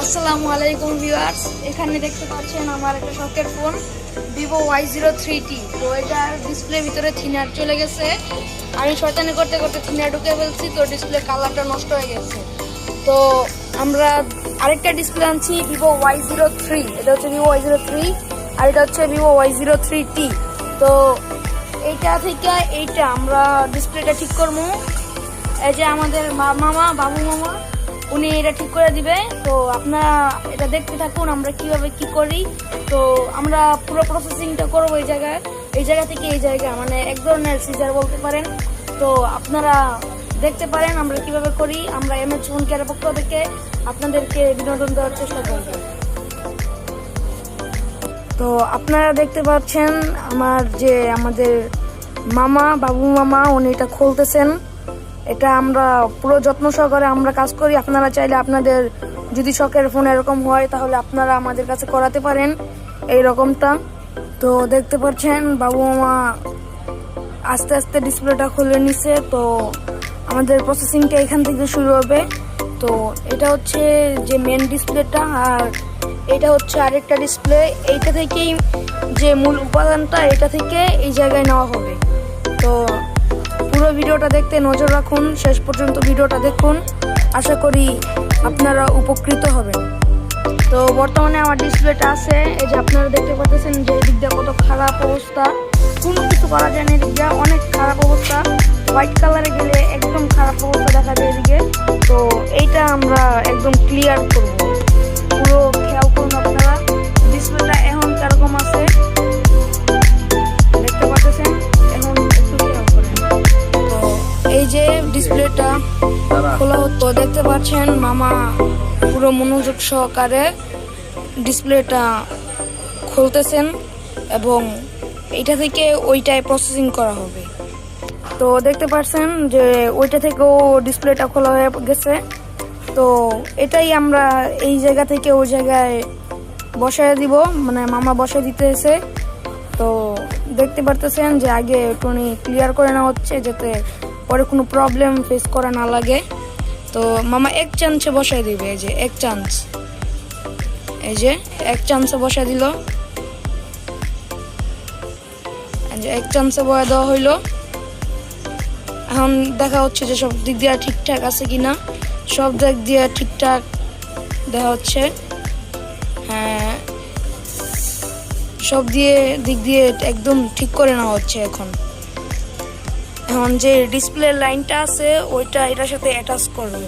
আসসালামু আলাইকুম ভিউয়ার্স, এখানে দেখতে পাচ্ছেন আমার একটা শখের phone Vivo Y zero three T তো এটার ডিসপ্লে ভিতরে থিনার চলে গেছে। আমি শয়তানি করতে করতে থিনার ঢুকে ফেলছি, তো ডিসপ্লে কালারটা নষ্ট হয়ে গেছে। তো আমরা আরেকটা ডিসপ্লে আনছি ভিভো ওয়াই জিরো থ্রি এটা হচ্ছে ভিভো ওয়াই জিরো থ্রি আর এটা হচ্ছে Vivo Y zero three T তো এইটা থেকে এইটা আমরা ডিসপ্লেটা ঠিক করব। এই যে আমাদের মামা, বাবু মামা উনি এটা ঠিক করে দিবে। তো আপনারা এটা দেখতে থাকুন আমরা কীভাবে কি করি। তো আমরা পুরো প্রসেসিংটা করব এই জায়গায়। এই জায়গা থেকে এই জায়গা মানে এক ধরনের সিজার বলতে পারেন। তো আপনারা দেখতে পারেন আমরা কীভাবে করি। আমরা এম এচ ফোন পক্ষ থেকে আপনাদেরকে বিনোদন দেওয়ার চেষ্টা করব। তো আপনারা দেখতে পাচ্ছেন আমার যে আমাদের মামা, বাবু মামা, উনি এটা খুলতেছেন। এটা আমরা পুরো যত্ন সহকারে আমরা কাজ করি। আপনারা চাইলে আপনাদের যদি শখের ফোন এরকম হয়, তাহলে আপনারা আমাদের কাছে করাতে পারেন এই রকমটা তো দেখতে পাচ্ছেন, বাবু মামা আস্তে আস্তে ডিসপ্লেটা খুলে নিছে। তো আমাদের প্রসেসিংটা এখান থেকে শুরু হবে। তো এটা হচ্ছে যে মেন ডিসপ্লেটা আর এটা হচ্ছে আরেকটা ডিসপ্লে এইটা থেকেই যে মূল উপাদানটা, এটা থেকে এই জায়গায় নেওয়া হবে। তো পুরো ভিডিওটা দেখতে নজর রাখুন, শেষ পর্যন্ত ভিডিওটা দেখুন। আশা করি আপনারা উপকৃত হবেন। তো বর্তমানে আমার ডিসপ্লেটা আছে, এই যে আপনারা দেখতে পাচ্ছেন যে এদিক দিয়ে কত খারাপ অবস্থা। কোনো কিছু করা যায় না এদিক অনেক খারাপ অবস্থা। হোয়াইট কালারে গেলে একদম খারাপ অবস্থা দেখা যায় এদিকে। তো এইটা আমরা একদম ক্লিয়ার করব। যে ডিসপ্লেটা খোলা হতো দেখতে পাচ্ছেন, মামা পুরো মনোযোগ সহকারে ডিসপ্লেটা খুলতেছেন এবং এটা থেকে ওইটায় প্রসেসিং করা হবে। তো দেখতে পাচ্ছেন যে ওইটা থেকেও ডিসপ্লেটা খোলা হয়ে গেছে। তো এটাই আমরা এই জায়গা থেকে ওই জায়গায় বসায় দিব মানে মামা বসায় দিতেছে। তো দেখতে পারতেছেন যে আগে টনি ক্লিয়ার করে নেওয়া হচ্ছে যাতে পরে কোনো প্রবলেম ফেস করা না লাগে। তো মামা এক চান্সে বসায় দিবে, এই যে এক চান্স এই যে এক চান্সে বসাই দিল। এক চান্সে বয়া দেওয়া হইল। এখন দেখা হচ্ছে যে সব দিক দিয়ে ঠিকঠাক আছে কিনা। সব দিক দিয়ে ঠিকঠাক দেখা হচ্ছে। হ্যাঁ। সব দিয়ে দিক দিয়ে একদম ঠিক করে নেওয়া হচ্ছে এখন। এখন যে ডিসপ্লে লাইনটা আছে ওইটা এটার সাথে অ্যাটাচ করবে।